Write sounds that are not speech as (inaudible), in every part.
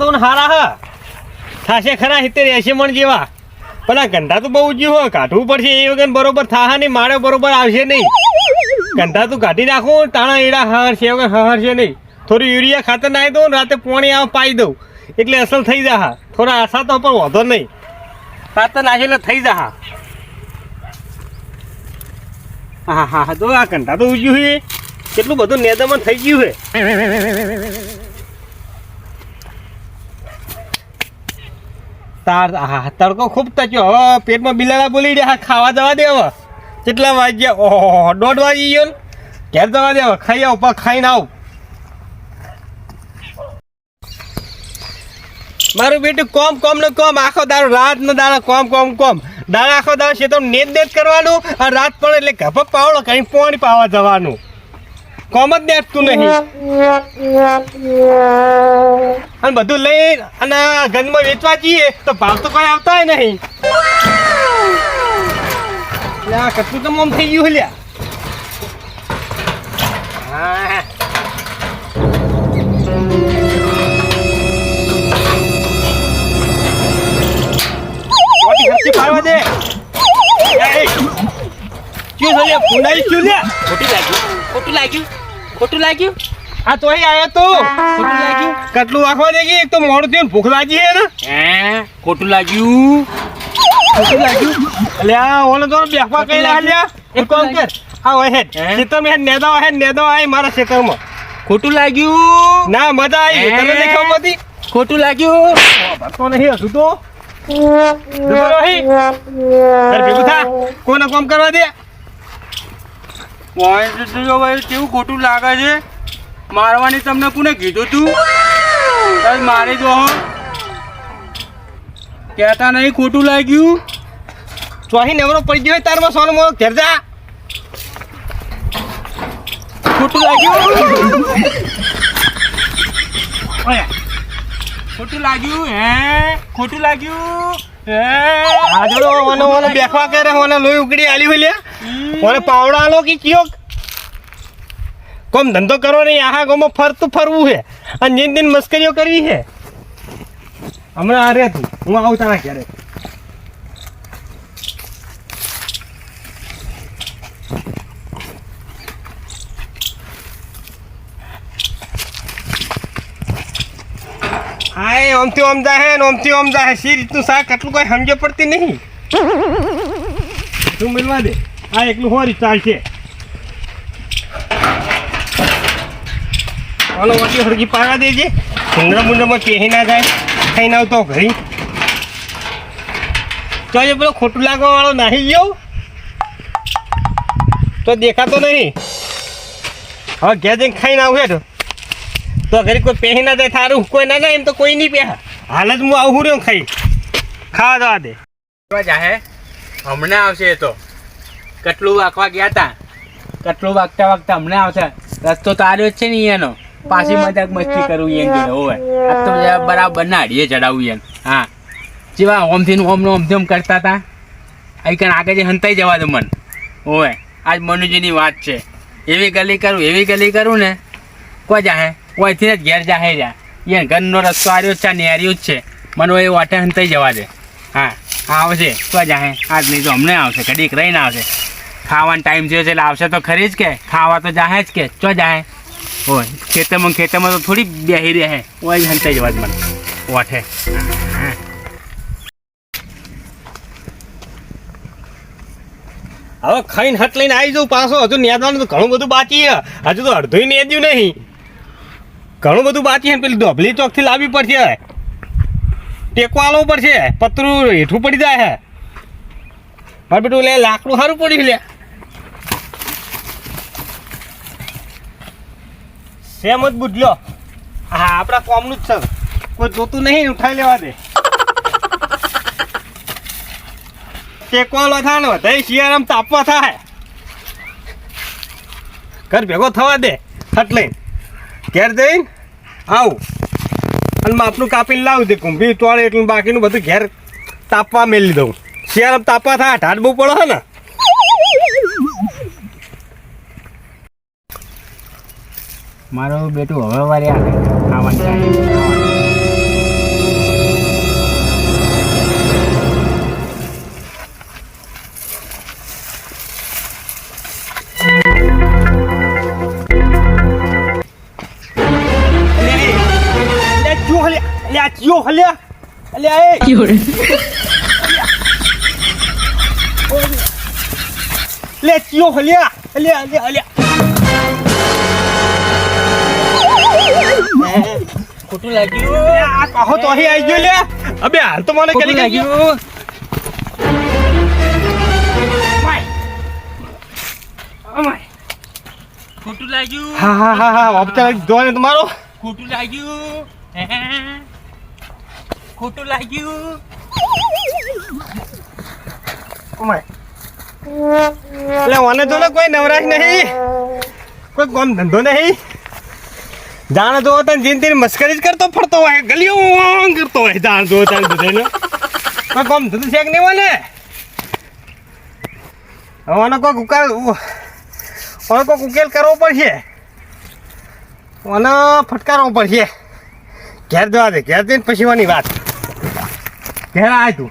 તો હારા હા. થાશે ખરા સિત્તેર એસી મણ જેવા. પેલા ગંધા તો બહુ જ્યું હોય, કાઢવું પડશે એ વગર બરોબર થાહા નહીં, માળે બરોબર આવશે નહીં. ગંધા તું કાઢી નાખું, તાણા એડા હારશે વગર હર નહીં. થોડું યુરિયા ખાતર નાખી દઉં રાતે પાણી આવ પાઈ દઉં. એટલે અસલ થઈ જા થોડા આશા તો પણ વાંધો નહીં. ખાતર નાખે એટલે થઈ જા હા હા હા, તો આ કંટા તો ઉજ્યું છે. કેટલું બધું નેદમન થઈ ગયું છે. તાર, હા તડકો ખૂબ તચ્યો હવે પેટમાં બિલાડા બોલી રહ્યા, ખાવા જવા દે હવે. કેટલા વાગ્યા? ઓહો દોઢ વાગી ગયો ને? ઘેર જવા દે હવે, ખાઈ આવ પણ ખાઈને આવ. મારું બેટું કોમ કોમ ને કોમ, આખો દાડો રાત ને દાડો કોમ કોમ કોમ. દાડા આખો દાડો છે તો નેત નેત કરવાનું, અને રાત પડે એટલે ગભક પાવડો કઈ પોણી પાવા જવાનું. કોમ જ નેતતું નહીં. અને બધું લઈ અને ગંજમાં વેચવા જઈએ તો ભાવ તો કોઈ આવતા હોય નહીં. લે, આ કેટલું તો મોમ થઈ ગયું લ્યા હા. પાડવા ખોટું લાગ્યું. ખોટું લાગ્યું. ખોટું લાગ્યું? આ તો અહીં આયો તો. ખોટું લાગ્યું? કેટલું વાખવા દેગી એક તો મોડું થયું ભૂખ લાગી હે ને. હે? ખોટું લાગ્યું? ખોટું લાગ્યું? એટલે આ ઓલો તો બેસવા કઈ લાગ્યા? લ્યા. એક કોમ કર. આ ઓય હેડ. હે? ખેતરમાં નેદો હેડ નેદા આય મારા ખેતરમાં. ખોટું લાગ્યું? ના મજા આવી. તને નહીં મતી ખોટું લાગ્યું? તો નહીં હતું તો. ભેગું થા? કોને કામ કરવા દે? જો ભાઈ કેવું ખોટું લાગે છે? મારવાની તમને કોને કીધું તું? મારી દો. કહેતા નહીં ખોટું લાગ્યું? ચોહી નેવરો પડી ગયો તારમાં સોનો મોનો ઘેર જા. ખોટું લાગ્યું? ખોટું લાગ્યું? હે ખોટું લાગ્યું? હે? હાજરો ઓનો ઓનો બેખવા કરે મને લોહી ઉકડી આલી હોય ઓને પાવડા આલો કે કયો? કોમ ધંધો કરો નહીં, આહા ગોમાં ફરતું ફરવું છે. અને દિન દિન મસ્કરીઓ કરવી છે. હમણાં આ રે તું હું આવું તારા ઘરે. હાય, ઓમથી ઓમ જાહે ને ઓમથી ઓમ જાહે. સી રીતનું શાક? એટલું કોઈ સમજે પડતી નહીં. તું મિલવા દે. આ એકલું હોરી ચાલશે. ઓલો વટી હળગી પાડવા દેજે. ભૂંગળા મુંડામાં પહેરી ના જાય ખાઈને આવતો ઘરી. ચાલે પેલો ખોટું લાગવા વાળો નાહી ગયો? તો દેખાતો નહીં. હવે ઘેર જઈને ખાઈને આવું હેઠ. તો ઘરે કોઈ પહેરી ના જાય, થારું કોઈ ના જાય એમ તો કોઈ નહીં પહેરા હાલ જ હું આવું રહ્યો ખાઈ. ખાવા દવા દે. જાહે હમણાં આવશે એ તો. કેટલું વાકવા ગયા તા. કટલું વાગતા વાગતા હમણાં આવશે. રસ્તો તો આર્યો જ છે ને એનો પાછી મજાક મસ્તી કરવું એમ જોડે હોય આ તો બરાબર ના અડીએ ચડાવવું એમ હા. જેવા ઓમથી ને ઓમ ને ઓમથી ઓમ કરતા હતા અહીં આગળ જે હંતાઈ જવા દો મન. હોવે આજ મનુજીની વાત છે. એવી ગલી કરું એવી ગલી કરું ને કોઈ જાહે. કોઈથી જ ઘેર જાહે જા. એ ઘરનો રસ્તો આર્યો જ છે નેર્યો જ છે. મને એ વાટે હંતાઈ જવા દે. હા આવશે કોઈ જાહે. આજ નહીં તો હમણાં આવશે ઘડીક રહીને આવશે. ખાવાનો ટાઈમ થયો છે એટલે આવશે તો ખરી જ કે. ખાવા તો જાહે જ કે. ચો જાહે? ઓય, ખેતરમાં ખેતરમાં તો થોડી બેહી રહે. ઓય જ હંતાઈ જવા દે મને. ઓઠે. હવે ખાઈને હટ લઈને આવી જાઉં પાછો. હજુ નેદવાનું તો ઘણું બધું બાકી છે. હજુ તો અડધું નેદ્યું નહીં. ઘણું બધું બાકી છે પેલી ધોબલી ચોકથી લાવવી પડશે. ટેકો આલવો પડશે. પતરું હેઠું પડી જાય હે મારે બેટું, લે, લાકડું સારું પડ્યું લે. સેમ જ બુજલો હા, આપણા કોમનું જ છે. કોઈ જોતું નહીં, ઉઠાઈ લેવા દે. ટેકવાલો થાય ને, વધારે શિયાળામાં તાપવા થાય. ઘર ભેગો થવા દે ખટ લઈને. ઘેર જઈને આવું. અને માપનું કાપીને લાવું દે કુંભી તોડે એટલું બાકીનું બધું ઘેર તાપવા મેલી દઉં. શિયાળામાં તાપવા થાય ઢાટ બહુ પડે ને. મારું બેટું હવે વારે આવે ખાવાની ખાવાની. લે ચિયો હલ્યા લે અલ્યા જો ખોટું લાગ્યું. આ કહો તો અહીં આવી ગયો લે. અબે હાલ તો મને કરી લાગ્યું. ખોટું લાગ્યું. હા હા હા હા ઓપ્શન જો તમારો. ખોટું લાગ્યું? ખોટું લાગ્યું. એટલે મને તો ને કોઈ નવરાશ નહીં. કોઈ કામ ધંધો નહીં. જાણે જો તને જિંદગી મસ્કરી જ કરતો ફરતો હોય ગલીઓ કરતો હોય જાણ જો તને બધાને પણ કોમ ધંધો છે કે નહીં બોલે હવે કોઈ ઉકેલ આનો કોઈક ઉકેલ કરવો પડશે. આનો ફટકારવો પડશે. ઘેર જવા દે, ઘેર જઈને પછી વાની વાત. ઘેર આય તું.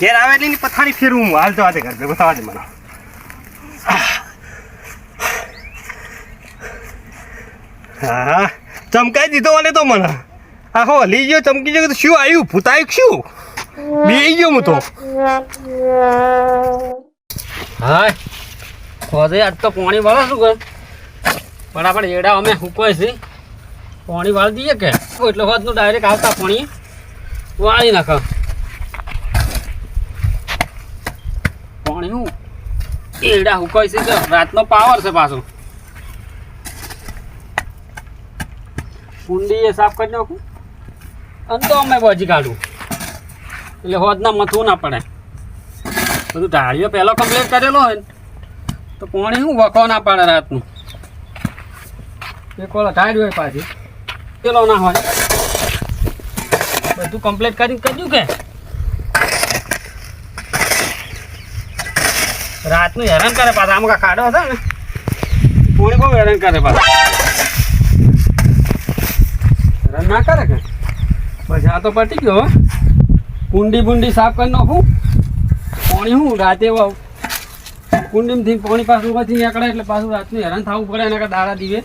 ઘેર આવે એટલે પથારી ફેરવું, હું હાલ જવા દે ઘર ભેગો થવા દે મને. હા, ચમકાઈ દીધો મને તો મને. આ હો હલી ગયો, ચમકી ગયો શું આવ્યું ભૂતાયું શું? બે ગયો હું તો. હાય. આજ તો પાણી વાળો શું કર? બરાબર, એડા અમે હુકોય છે. પાણી વાળી દઈએ કે? એટલે નું ડાયરેક્ટ આવતા પાણી વાળી નાખો. પાણી હું એડા હુકોય છે રાતનો પાવર છે પાછો. કુંડી એ સાફ કરી નાખું. અને તો અમે બજી કાઢું. એટલે હોદના મથવું ના પડે. બધું ઢાળીઓ પહેલો કમ્પ્લીટ કરેલો હોય ને, તો પાણી શું વખો ના પાડે રાતનું? એક ઓલા ઢાળી હોય પાછી. પેલો ના હોય. બધું કમ્પ્લીટ કરીને કર્યું કે? રાતનું હેરાન કરે પાછા. આમ કાઢો હતો ને? પૂરી બહુ હેરાન કરે પાછા હેરાન ના કરે કે? પછી આ તો પટી ગયો. કુંડી બુંડી સાફ કરી નાખું. પાણી હું રાતે વાવ કુંડીમાંથી પાણી પાછું માંથી નીકળે એટલે પાછું રાતનું હેરાન થવું પડે, એના કરતાં દાડા દીવે.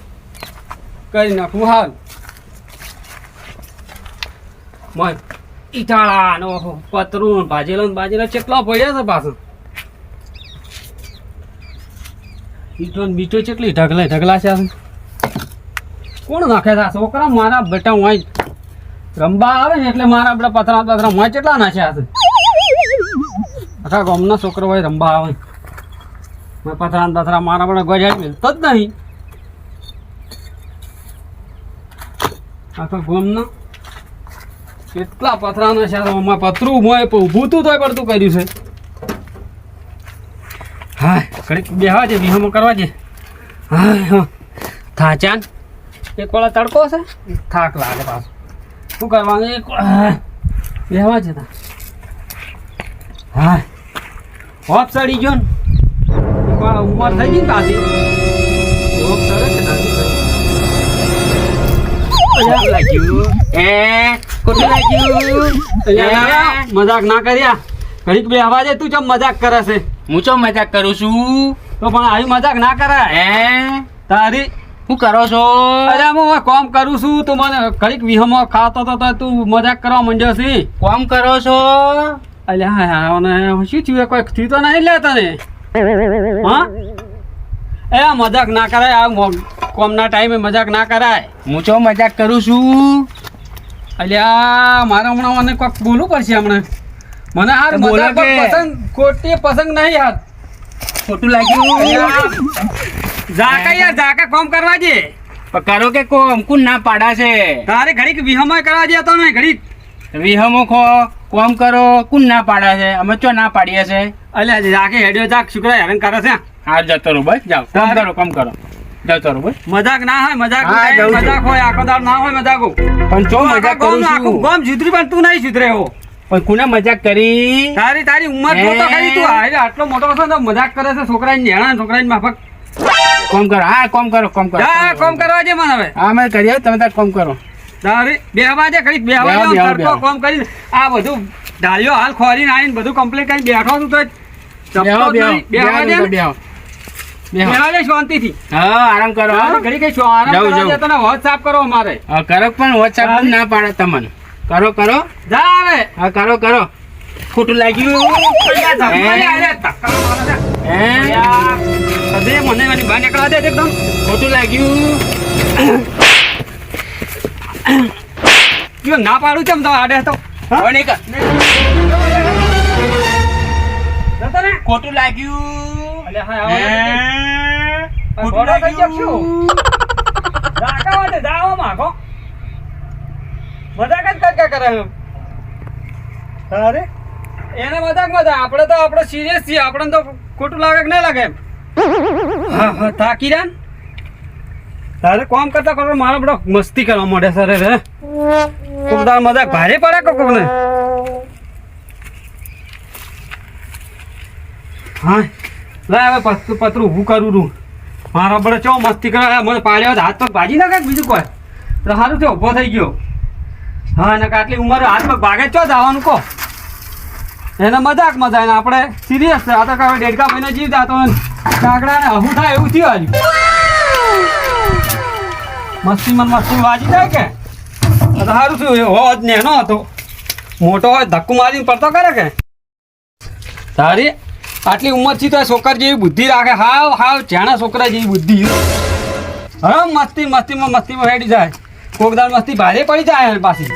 કરી નાખવું હાલ. મય ઈટાળા નો પતરું, ભાજેલો ને બાજેલો કેટલો પડ્યા છે પાછું. ઈટો ને બીટો કેટલી ઢગલા છે. કોણ નાખે છે આ છોકરા? મારા બેટા વાંચ રમવા આવે ને એટલે મારા આપણે પથરા પથરા મોય કેટલા નાખ્યા છે આખા ગામના છોકરો હોય રમવા આવે. મેં પથરા પથરા મારા બધા ગોજાડી મિલતો જ નહીં. આખા ગામના કેટલા પથરા નાખ્યા છે. આમાં પતરું મોય ઊભું તું તોય પડતું કર્યું છે. હા ઘડીક બેહવા છે વિહમો કરવા છે હા. હા થાચાન એક વાળા તડકો છે થાક લાગે પાછો. શું કરવાનું? એક બેહવા છે હા. હોપ ચડી ગયો ને. ઉંમર થઈ ગઈ તાજી હોપ ચડે છે લાગ્યું. મજાક ના કર્યા. ઘડીક બે હવા તું ચમ મજાક કરે છે? હું ચમ મજાક કરું છું? તો પણ આવી મજાક ના કરે હે તારી શું કરો છો? અરે હું કોમ કરું છું. તું મને ઘડીક વિહમો ખાતો તો તો મજાક કરવા માંડ્યો છે. કોમ કરો છો? અલ્યા હા હા શું થયું? કોઈ થયું તો નહીં લે તને? હા? એ મજાક ના કરાય. આ કોમના ટાઈમે મજાક ના કરાય. હું ચો મજાક કરું છું? અલ્યા મારે હમણાં મને કોઈક બોલવું પડશે હમણાં. મને હાર મજાક પસંદ ખોટી પસંદ નહીં યાર ખોટું લાગ્યું. જાકા યાર જાકા કોમ કરવા દે. કરો કે કોમ કુન ના પાડા છે? તારે ઘડીક વિહમો કરવા દે તો ને ઘડીક. વિહમો ખો કોમ કરો કુન ના પાડા છે? અમે ચો ના પાડીએ છે? અલ્યા જાકે હેડ્યો જાક શુક્ર હેરાન કરે છે. હા જતો રહો બસ જાઓ. કોમ કરો કોમ કરો. જતો રહો બસ. મજાક ના હોય મજાક. મજાક હોય આખો દાડ ના હોય મજાકો. પણ ચો મજાક કરું છું? ગામ સુધરી પણ તું નહીં સુધરે હો. પણ કુને મજાક કરી? તારી તારી ઉંમર જો તો. ખરી તું આટલો મોટો છે તો મજાક કરે છે. છોકરાની નેણા છોકરાની માફક. કોમ કરો. હા કોમ કરો કોમ કરો. હા કોમ કરવા જે મને હવે. હા અમે કરીએ તમે તાર કોમ કરો. તારે બેહવા દે ઘડીક બેહવા બેહો, દે બેહો, કોમ કરી આ બધું ઢાલ્યો હાલ ખોરીને આવીને બધું કમ્પ્લીટ કરી બેઠો છું તો. બેહવા દે બેહવા દે શાંતિથી. હા આરામ કરો. ઘડી કઈ આરામ કરો તને સાફ કરો અમારે. હા, કરો પણ વોટ્સએપ. ના પાડે તમને. કરો કરો. જા હવે. હા કરો કરો. ખોટું લાગ્યું. અરે મારે. હે મને એની બહાર નીકળવા દે એકદમ ખોટું લાગ્યું જો ના પાડું છે તો આડે તો હા? કોને ક- જતો ને ખોટું લાગ્યું ખોટું લાગ્યું શું? રાખા વાળે માગો. મજાક જ કરે છે. તારે? એને મજાક મજા આપણે તો આપણે સિરિયસ છીએ આપણે તો ખોટું લાગે કે નહીં લાગે એમ. હા હા થાકી તારે કોમ કરતા કરો મારો બધો મસ્તી કરવા માંડે સર રે કોક દાડો મજાક ભારે પડે કે કોકને? હા, લે હવે પતરું પતરું ઊભું કરું છું. મારા બધો ચો મસ્તી કરે મને પાડ્યો હાથ પગ ભાજી નાખે બીજું કોઈ? તો સારું થયો, ઊભો થઈ ગયો. હા ને આટલી ઉંમર હાથ પગ ભાગે ચો જવાનું કહો? એને મજાક મજા એને આપણે સિરિયસ છે. આ તો કાંઈ દેડકા મહિને જીવ જાતો કાગડા ને. હું થાય એવું થયું હજુ મસ્તી મન મસ્તી વાજી જાય કે? સારું થયું. એ ને નેનો હતો. મોટો હોય, ધક્કું મારીને પડતો કરે કે? તારી આટલી ઉંમરથી તો છોકર જેવી બુદ્ધિ રાખે. હાવ હાવ, જાણા છોકરા જેવી બુદ્ધિ. હવે મસ્તી, મસ્તીમાં મસ્તીમાં હેડી જાય. કોક દાળ મસ્તી ભારે પડી જાય એની પાછી.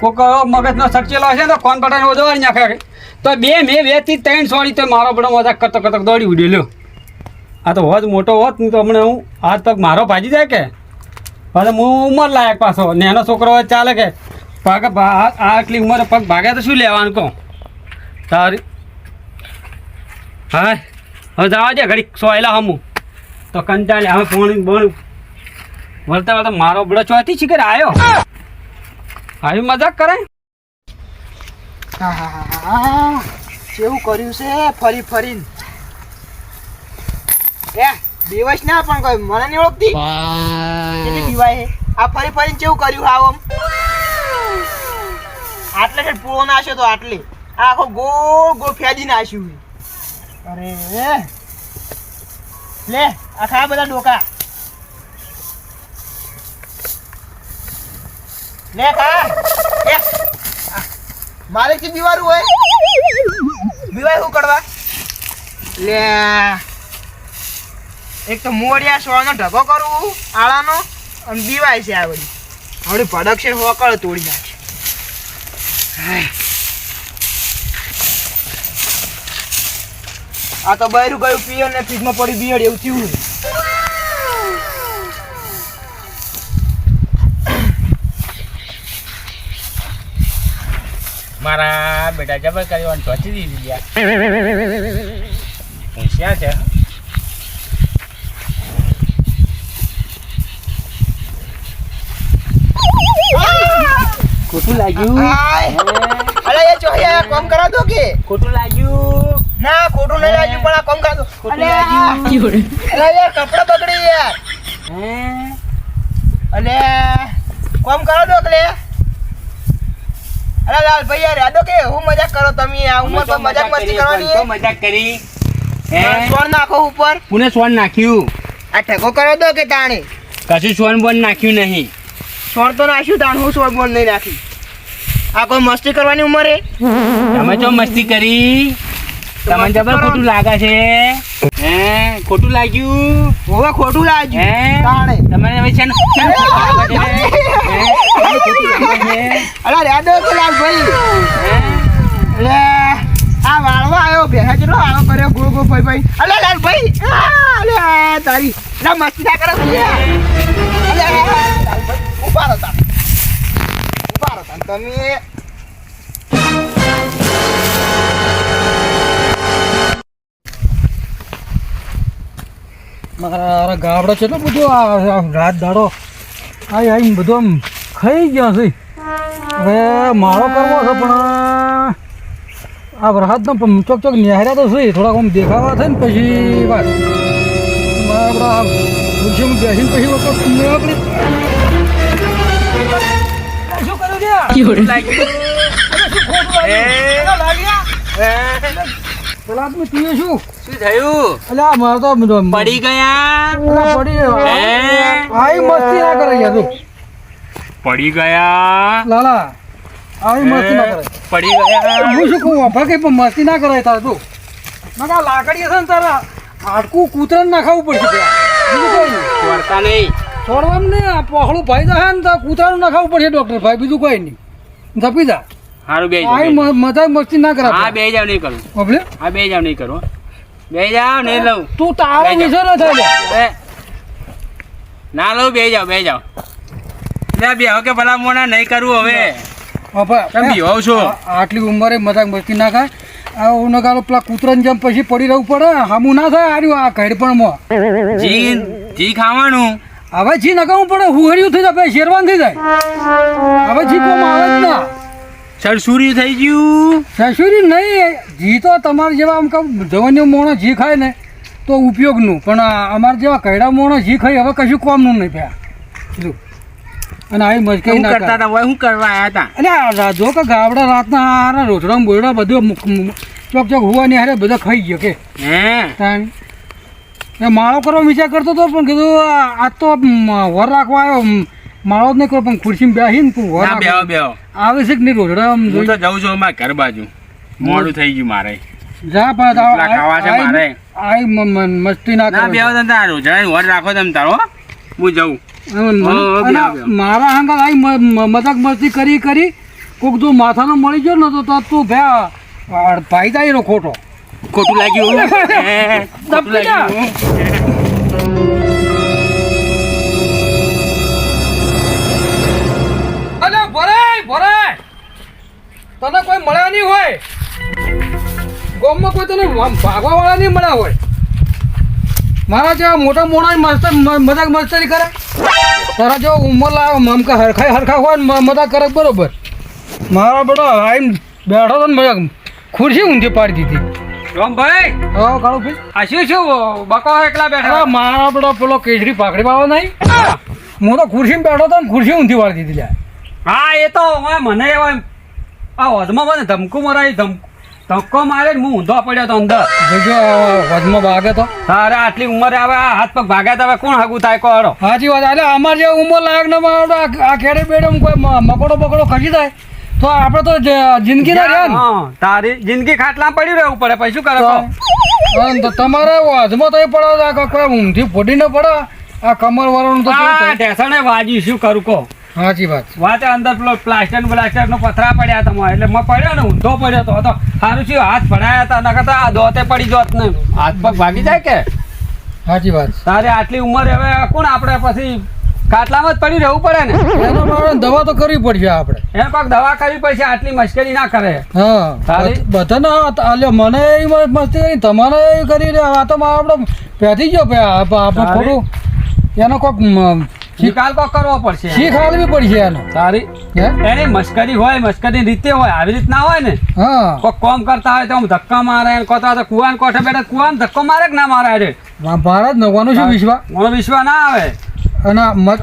કોક મગજનો સચેલો હશે ને તો કોણ પટાઈને ઓદવાડી નાખે તો બે, મેં બેથી ત્રણ સોળી તો મારો બધો મજાક કરતો કરતો દોડી ઉડ્યો, લ્યો. આ તો હોત, મોટો હોત ને તો હમણાં હું હાથ પગ મારો ભાજી જાય કે? હવે હું ઉંમર લાયક પાછો. નેનો છોકરો હોય ચાલે કે? પગ આટલી ઉંમરે પગ ભાગે તો શું લેવાનું કહું? તારી હા હવે જવા દે ઘડી સોયલા હમું. તો કંટાળી, હવે ફોન બોણ વળતા વળતા મારો બડો ચોથી શિખર આવ્યો આવી મજાક કરે? કેવું કર્યું છે? ફરી ફરીને. એ દિવસ ના પણ કોઈ મને નહીં ઓળખતી. કેટલી દીવાય આ ફરી ફરીને કેવું કર્યું હાવ આમ? આટલે છે પૂળો નાશ્યો તો આટલે. આ આખો ગોળ ગોળ ફેદી નાશ્યું અરે લે આ ખા બધા ડોકા. મારે કે બીવારું હોય? બીવાય શું કરવા? લે. એક તો મોડિયા સોનો ઢગો કરું, આળાનો, અને બીવાય છે આ બધી. હવે ભડક છે હોકળ તોડી નાખે. આ તો બૈરું ગયું, પીયો ને ફ્રીજમાં પડી બિયડ, એવું થયું મારા બેટા જબર કર્યો ચોથી દીધી ગયા. હોશિયાર છે? ખોટું લાગ્યું. અરે એ ચોહિયા કોમ કરા દો કે? ખોટું લાગ્યું? ના ખોટું નહીં લાગ્યું પણ આ કોમ કરા દો ખોટું લાગ્યું. અરે યાર કપડા બગડી યાર. હે? અલે કોમ કરો દો કે લે. અરે લાલ ભાઈ યાર યાદો કે હું મજાક કરો તમે આ ઉંમર પર મજાક મસ્તી કરવાની તો મજાક કરી. હે? સોન નાખો ઉપર. પુને સોન નાખ્યું? આ ઠેકો કરો દો કે તાણે? કશું સોન બોન નાખ્યું નહીં. સોન તો નાખ્યું તાણ હું સોન બોન નહીં નાખી. આ કોઈ મસ્તી કરવાની ઉંમરે તમે જો મસ્તી કરી. તમને જબર ખોટું લાગે છે? હે? ખોટું લાગ્યું? હોવે ખોટું લાગ્યું. તાણે. તમને હવે છે? (laughs) ને અરે યાદો કે લાલ ભાઈ. હે? અલે આ વાળવા આવ્યો ભેગા કેટલો આવો કર્યો ગોળ ગોળ ભાઈ ભાઈ. અલે લાલ ભાઈ. આ, અલે તારી. લા મસ્તી ના કરો ઊભા રહો તાર ઊભા રહો તાર તમે. મારા ગાબડો છે એટલો બધો આ આ રાત દાડો. આઈ આઈને બધો આમ ખાઈ ગયો છે. હવે માળો કરવો છે પણ આ વરસાદનો ચોક ચોક નિહાર્યા તો છે થોડાક આમ દેખાવા થાય ને પછી વાત. મારા આપણે બેસીને પછી વખત પડી. શું કર્યું છે? આ? ખોટું લાગ્યું? એ, પેલા આદમી તું શું? શું થયું? અલ્યા મારે તો પડી ગયા? પડી હે? મસ્તી ના કરે યાર તું. પડી ગયા. લાલા આવી મસ્તી ના કરે. પડી ગયા. હું શું કહું કઈ પણ મસ્તી ના કરાય થાય તું. મેં કહા લાકડી હશે ને તારા હાડકું કૂતરાને નાખાવું પડશે છોડતા નહીં. છોડવાનું ને આ પહોળું ભાઈ દે ને તો કૂતરાનું નાખાવું પડશે ડોક્ટર ભાઈ બીજું કોઈ નહીં. ધપી જા. સારું બે જાવ મજા મસ્તી ના કરા હા બે જાવ નહીં કરું ઓબલે હા બે જાવ નહીં કરું બે જાવ નહીં લઉં. તું તારો ન થાય ના લઉં બે જાવ બે જાવ લે બે કે ભલા મોણા નહીં કરવું હવે. કેમ બીવાવ છો? આટલી ઉંમરે મજાક મસ્તી ના ખાય આ ઉનગાલો પેલા કૂતરાને જેમ પછી પડી રહેવું પડે હામું ના થાય આર્યું આ ઘડપણમાં. જી જી ખાવાનું. હવે જી નકાવું પડે હુહરિયું થઈ જાય શેરવાન થઈ જાય. હવે જી કોમ આવે જ ના. સરસુરી થઈ ગયું. સસુરી નહીં જી તો તમારે જેવા આમ કહું જવાની મોણો જી ખાય ને તો ઉપયોગનું. પણ અમારે જેવા કૈડા મોણો જી ખાઈ હવે કશું કોમનું નહીં થયા જો. અને આવી મજકાઈ ના કરતા હતા હવે શું કરવા હતા. અરે જો કે ગાબડા રાતના હારા રોટડા બોયડા બધું ચોક ચોક હુવાની હારે બધા ખાઈ ગયો કે. હે? માળો કરવા વિચાર કરતો હતો પણ કીધું આ તો વર રાખવા આવ્યો. માળો જ નહીં કરો પણ ખુરશીમાં બેસીને તું વર ના બેહો બેહો. આવે છે કે નહીં રોટડા હું તો જઉં છું અમારા ઘર બાજુ. મોડું થઈ ગયું મારે. જા પણ મસ્તી ના ના કરો. બેહો તમે તારું. જરા વર રાખો તમે તારો હું જઉં. મારા હંગા મ- મજાક મસ્તી કરી કરી. કોક જો માથાનો મળી ગયો ને તો તો તું ફાયદા એનો ખોટો. ખોટું લાગ્યું? (laughs) ખોટું લાગ્યું તને કોઈ મળ્યા નહીં હોય. ગામમાં કોઈ તને ભાગવા વાળા નહીં મળ્યા હોય. મારા જેવા મોટા મોટા મસ્ત મજાક મસ્તરી કરે? તારા જેવો ઉંમર લાવ્યો મમકા હરખાય હરખા હોય ને મજાક કરે બરોબર. મારા બેટો આઈને બેઠો તો ને મજાક ખુરશી ઊંધી પાડી દીધી. રામભાઈ! હા કાળો ભાઈ? આ શું શું બકો એકલા બેઠા? મારા બેટો પેલો કેસરી પાકડી પાડો નહીં? હું તો ખુરશીમાં બેઠો તો ને ખુરશી ઊંધી પાડી દીધી હા એ તો મને એવા આ હોદમાં મને ધમકું મરાય ધમ ધક્કો મારે હું ઊંધો પડ્યો તો અંદર. જોજો વજમાં ભાગે તો. તારે આટલી ઉંમરે આવે આ હાથ પગ ભાગ્યા તો હવે કોણ હગું થાય કોડો સાચી વાત એટલે અમારે જે ઉંમર લાયક ને આ ખેડે બેડે કોઈ મકોડો બકોડો ખસી જાય તો આપણે તો જિંદગી ના રહ્યા તારી જિંદગી ખાટલા પડી રહેવું પડે પછી શું કરે તો- તમારે વાજમાં તો એ પડો કોઈ- ઊંધી ફોડી ન પડે. આ કમર વાળાનું તો ઢેસણે વાજી શું કરું કહો? સાચી વાત. વાત અંદર પેલો પ્લાસ્ટર બ્લાસ્ટર નો પથરા પડ્યા તમારે એટલે મેં પડ્યો ને ઊંધો પડ્યો તો. તો સારું શું હાથ ભરાયા હતા નકર તો આ દોતે પડી જોત ને. હાથ પગ ભાગી જાય કે? સાચી વાત. તારે આટલી ઉંમર હવે કોણ આપણે પછી કાટલામાં જ પડી રહેવું પડે ને? એનો મારે દવા તો કરવી પડશે આપણે એને પાક દવા કરવી પડશે આટલી મુશ્કેલી ના કરે. હા. તારી? બધાને ના આલ્યો મને એવી મસ્તી કરી તમારે એવી કરી આ તો મારો આપણે પેથી ગયો આપણે ખોટું. એનો કોઈક નિકાલ તો કરવો પડશે. શીખ આલવી પડશે એનો. હે? એની મશ્કરી હોય મશ્કરી રીતે હોય આવી રીત ના હોય ને. હા. કોક કોમ કરતા હોય તો આમ ધક્કા મારે કોતા તો કુવાન કોઠે બેઠા કુવાન ધક્કો મારે કે ના મારે રે ભારત નવાનો શું વિશ્વા? મને વિશ્વાસ ના આવે. અને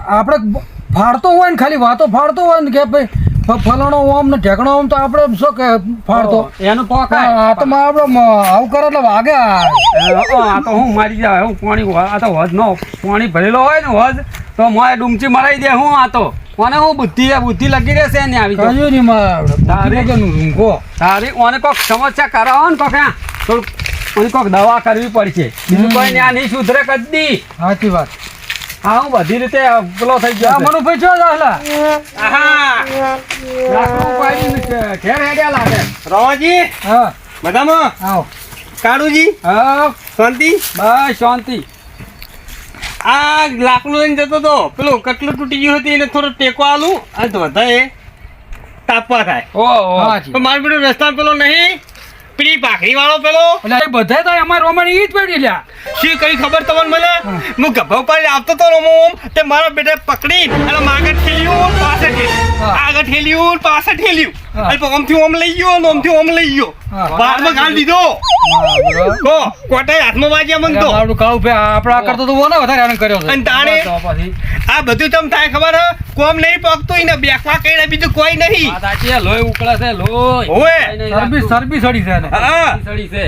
આપણે ફાડતો હોય ને ખાલી વાતો ફાડતો હોય ને કે ભાઈ ફલાણો ઓમ ને ઢેકણો ઓમ તો આપણે શું કે ફાડતો? એનું પોકાય આ તો માં આપણે આવું કરે એટલે વાગે આ. તો હું મારી જાય હું પાણી આ તો વધ નો પાણી ભરેલો હોય ને વધ તો મારે ડુમચી મરાઈ દે હું આ તો. કોને હું બુદ્ધિ બુદ્ધિ લગી રહેશે ને આવી તો. નહીં તારે? ઊંઘો. તારી ઓને કોક સમસ્યા કરાવો ને કોક થોડુંક કોક દવા કરવી પડશે. બીજું કોઈ આ નહીં સુધરે કદી. સાચી વાત. હા હું બધી રીતે પેલો થઈ ગયો. મનુભાઈ છો ઘે- ઘેર હેડ્યા લાગે રવાજી હા. બધામાં? આવો. કાળુજી? હા. શાંતિ? બસ શાંતિ. આ લાકડું લઈને જતો તો પેલું કટલું તૂટી ગયું હતી એને થોડો ટેકો આલું. આ તો વધારે તાપવા થાય. ઓ મારું બેટું રસ્તા પેલો નહીં? પેલી પાઘડી વાળો પેલો? એટલે એ બધાય તો અમારે રોમણ ઈ જ પડી લ્યા શી કઈ ખબર તમને મને? હું. ગભા ઉપર આવતો તો રોમો ઓમ તે મારા બેટા પકડી અને માગર ઠેલ્યું પાસે આગળ ઠેલ્યું પાસે પાછળ ઠેલ્યું અને પછી ઓમથી ઓમ લઈ ગયો ને ઓમથી ઓમ લઈ ગયો. હા. બારમાં ગાળ દીધો. કો કોટાઈ હાથમાં વાગ્યા મન તો. આપણું કાળું ભે આપણા કરતો તો ઓને વધારે હેરાન કર્યો અને તાણે? આ બધું તમ થાય ખબર હે? કોમ નહીં પકતું ને બેકવા કઈને બીજું કોઈ નહીં. વાત સાચી લોહી ઉકળે છે સડી હા. સડી છે.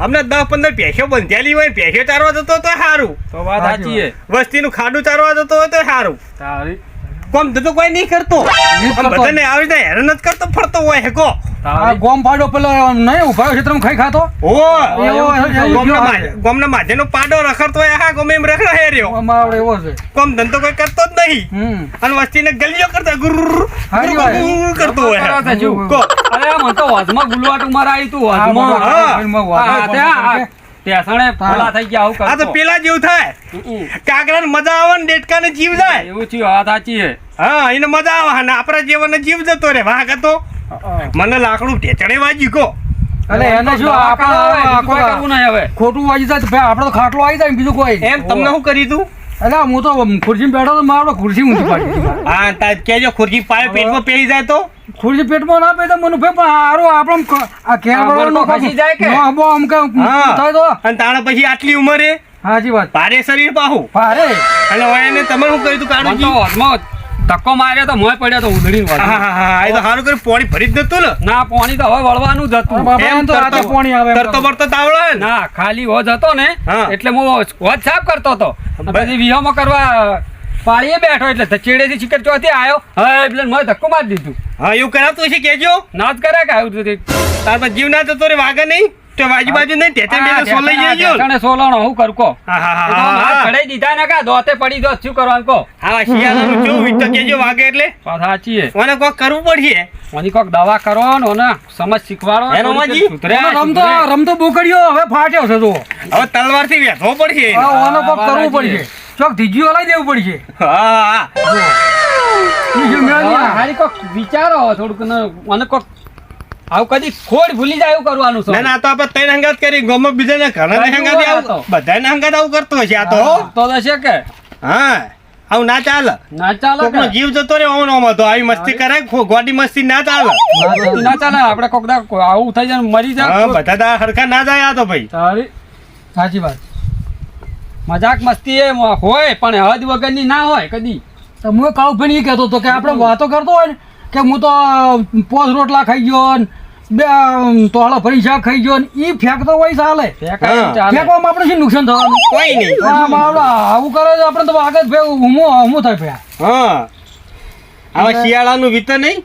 અમને દસ પંદર પેશો બંધેલી હોય પેશો ચારવા જતો તો સારું તો વાત સાચી વસ્તી વસ્તીનું ખાડું ચારવા જતો હોય તો સારું તારી કોમ તો કોઈ નહીં કરતો. બધાને આવી જાય હેરાન જ કરતો ફરતો હોય હેકો આ ગોમ પાડો પેલો નહીં ઊભા તમે ખાઈ ખાતો? ઓ ગોમના માધેનો પાડો રખડતો હોય હા ગોમ એમ રખડે રહ્યો. આમાં આપણે એવો છે. કોમ ધંધો કોઈ કરતો જ નહીં. હમ. અને વસ્તીને ગલિયો કરતો. ગુર્ર કરતો હોય. છે અરે મને તો વાજમાં ગુલવાટ મારા આવી તું વાજમાં. હા. હા, ટેસણે ફોલા થઈ ગયા આવું આ તો પેલા જેવું થાય. કાકડાને મજા આવે ને ડેટકાને જીવ જાય. એવું થયું વાત સાચી છે. હા એને મજા આવે ને આપણા જેવાને જીવ જતો રે વાઘ હતો મને લાકડું ઢેચણે વાગ્યું કો એટલે એને શું આખો કરવું નહીં હવે. ખોટું વાગી જાય તો ભાઈ આપણો ખાટલો આવી જાય ને બીજું કોઈ. એમ તમને શું કરી તું? એટલે હું તો ખુરશી બેઠો તો મારો ખુરશી ઊંચી પાડી. હા તા કેજો ખુરશી પાય પેટમાં પેઈ જાય તો. ખુરશી પેટમાં ના પેતા મને ભાઈ પણ હારું આપણે આ વાળાનો બરકો ખસી જાય કે? હા, બો આમ કે. થાય તો? અને તાણે પછી આટલી ઉંમરે? હાજી વાત. ભારે શરીર પાહું. ભારે. એટલે હવે એને તમે શું કર્યું તું મને તો કાળુજી ધક્કો માર્યો તો મોય પડ્યો તો ઉધડી હા હા હા એ તો સારું કર્યું. પાણી ભરી જ નતું ને? ના પાણી તો હવે વળવાનું જ હતું. એમ તો રાતે પાણી આવે તરતો બરતો તાવડે ને? ખાલી હોજ હતો ને એટલે હું હોજ સાફ કરતો હતો. પછી વિહોમાં કરવા પાળીએ બેઠો એટલે ચેડેથી ચીકર ચોથી આવ્યો હવે એટલે મને ધક્કો મારી દીધું. હા એવું કરાતું છે કેજો ના જ કરે કે આવ્યું તું તાર પર જીવ ના તો રે વાગે નહીં. તો બાજુ નહીં આ બે સોલાઈ ઢેસણા- જજો. ઢેસણે સોલાણો હું કરકો હા હા હા ચડાઈ દીધા ને કા? દોતે પડી દો શું કરવાનું કો હા શિયાળાનું વીત તો કેજો વાગે એટલે. સાચી છે. મને કોક કરવું પડશે. ઓની કોક દવા કરો ને ઓને સમજ શીખવાડો એનો માજી? રમતો. રમતો બોકડ્યો હવે ફાટ્યો છે તો હવે તલવારથી વેઠવો પડશે. હા, ઓનો કોક કરવું પડશે. ચોક ધીજીઓ ઓલાઈ દેવું પડશે. હા. હારી કોક વિચારો થોડુંક મને કોક આવું કદી ખોડ ભૂલી જાય એવું કરવાનું છે. ના ના તો આપણે ત્રણ હંગાત કરી ગામમાં બીજાને ઘણા ને હંગાત આવું બધાને હંગાત આવું કરતો હશે આ તો તો છે કે? હા. આવું ના ચાલે. ના ચાલે કોકનો જીવ જતો રે ઓન ઓમ તો આવી મસ્તી કરે ગોડી મસ્તી ના ચાલે. ના ચાલે આપણે કોકડા આવું થઈ જાય મરી જાય. બધા દા હરખા ના જાય આ તો ભાઈ. તારી સાચી વાત. મજાક મસ્તી એ હોય પણ હદ વગરની ના હોય કદી. તો હું કાળુભાઈ એ કહેતો હતો કે આપણે વાતો કરતો હોય ને કે હું તો પોસ રોટલા ખાઈ ગયો ને બે તોળો ભરી શાક ખાઈ ગયો ને એ ફેંકતો હોય ચાલે. ફેંકવામાં આપણે શું નુકસાન થવાનું? કોઈ નહીં. આવું કરે આપણે તો આગળ ભે હું હુમો થાય હા. આવા શિયાળાનું વીતે નહીં?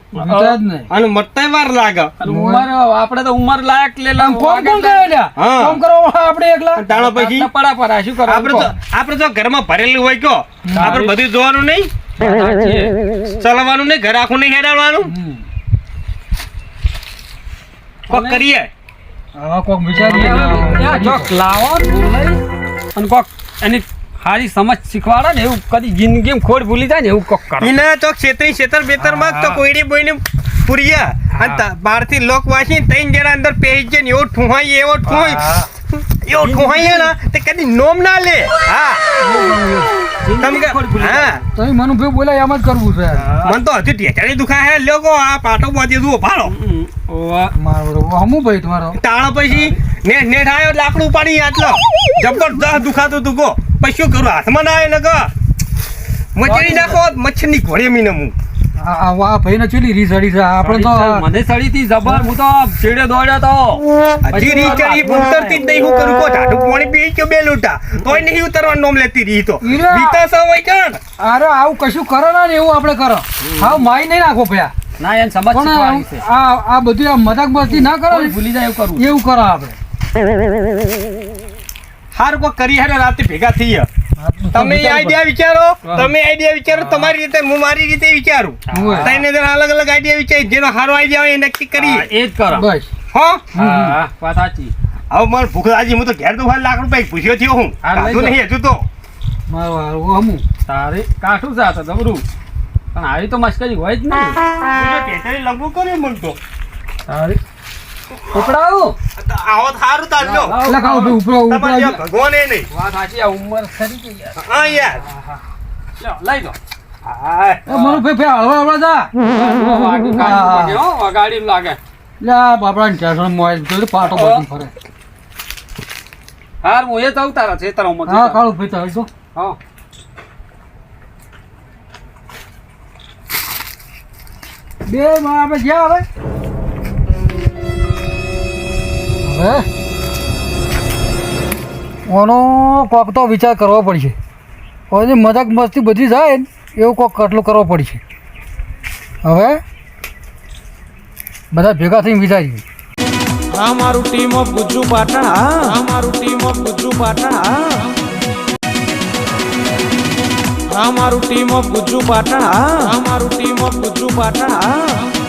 અને મરતાય વાર લાગે. ઉમર આપણે તો ઉમર લાયક લેલા કોમ કોણ કરે. કોમ કરવા આપણે એકલા. અને પછી? પડા પડા શું આપણે તો આપણે તો ઘરમાં ભરેલું હોય કયો આપણે બધું જોવાનું નહીં? ચલાવવાનું નહીં? ઘર આખું નહીં હેડાડવાનું કોક કરીએ. હવે કોક વિચારીએ. કોક લાવો. અને કોક એની સારી સમજ શીખવાડે ને એવું કદી જિંદગી ખોડ ભૂલી જાય ને એવું કોક કરે. ઈને તો છેતરી છેતર બેતરમાં તો કોઈની બોઈની પુરિયા. અને તા- બહારથી લોક વાસી તૈન જેના અંદર પેહી જાય ને એવો ઠુહાઈ એવો ઠુહાઈ. એવો ઠુહાઈ ને તે કદી નોમ ના લે. હા. તમે હા. તમે મનુભાઈ બોલાય એમ જ કરવું છે. મન તો હજી ઢેચાડી દુખા હે. લોકો આ પાટો બાંધી દુઓ પાડો ભાઈ તમારો? તાણો પછી ને નેટ આયો લાકડું ઉપાડી આટલો. જબરદસ્ત દુખાતું તું કો પછી શું કરું. હાથમાં ના આવે ને કો મચડી નાખો મચ્છરની ઘોડે મીને હું ચેલી છે? આપણે તો મને સડી થી જબર. હું તો છેડે દોડ્યો તો. હજી રી ચડી ઉતરતી જ નહીં હું કરું. કો ઝાડુ પાણી પી કે બે લોટા. તોય નહીં ઉતરવાનું નોમ લેતી રહી તો. બીતા સૌ હોય કણ અરે આવું કશું કરો ના ને એવું આપણે કરો. હાવ માઈ નહીં નાખો ભયા. ના એને સમજ પણ આ આ બધું આ મજાક મસ્તી ના કરો ભૂલી જાય એવું કરવું એવું કરો આપણે. હાર કો કરી હારે રાતે ભેગા થઈ તમે આઈડિયા વિચારો તમે આઈડિયા વિચારો તમારી રીતે હું મારી રીતે વિચારું. હોય. જરા અલગ અલગ આઈડિયા વિચારી જેનો સારો આઈડિયા હોય એ નક્કી કરી એ જ કરો. બસ. હો? હા વાત સાચી. હવે મને ભૂખ લાગી હું તો ઘેર તો લાખ રૂપિયા પૂછ્યો થયો હું. જાઓ. નહીં હજુ તો. મારું હારું હમું તારે કાઠું છે ગબરું. પણ આવી તો મસ્કરી હોય જ નહીં. લગવું કરે મને તો. તારે ઉપડાવું? આવો સારું તારજો એટલે કાળો ભાઈ ઉપરો ઉપરો જ્યાં ભગવાન એ નહીં. વાત સાચી આ ઉંમર ખરી ગઈ યાર? હા યાર. લ્યો, લઈ લે આ બાપડાને ટેન્શન મોય હવે ઓનો કોક તો વિચાર કરવો પડશે. હવે મજાક મસ્તી બધી જાય ને, એવું કોક કટલું કરવો પડશે. હવે? બધા ભેગા થઈને વિચારીએ. આ મારું ટીમ ઓફ ગુજ્જુ પાટણ અમારું મારું ટીમ ઓફ ગુજ્જુ પાટણ આ મારું ટીમ ઓફ ગુજ્જુ પાટણ અમારું મારું ટીમ ઓફ ગુજ્જુ પાટણ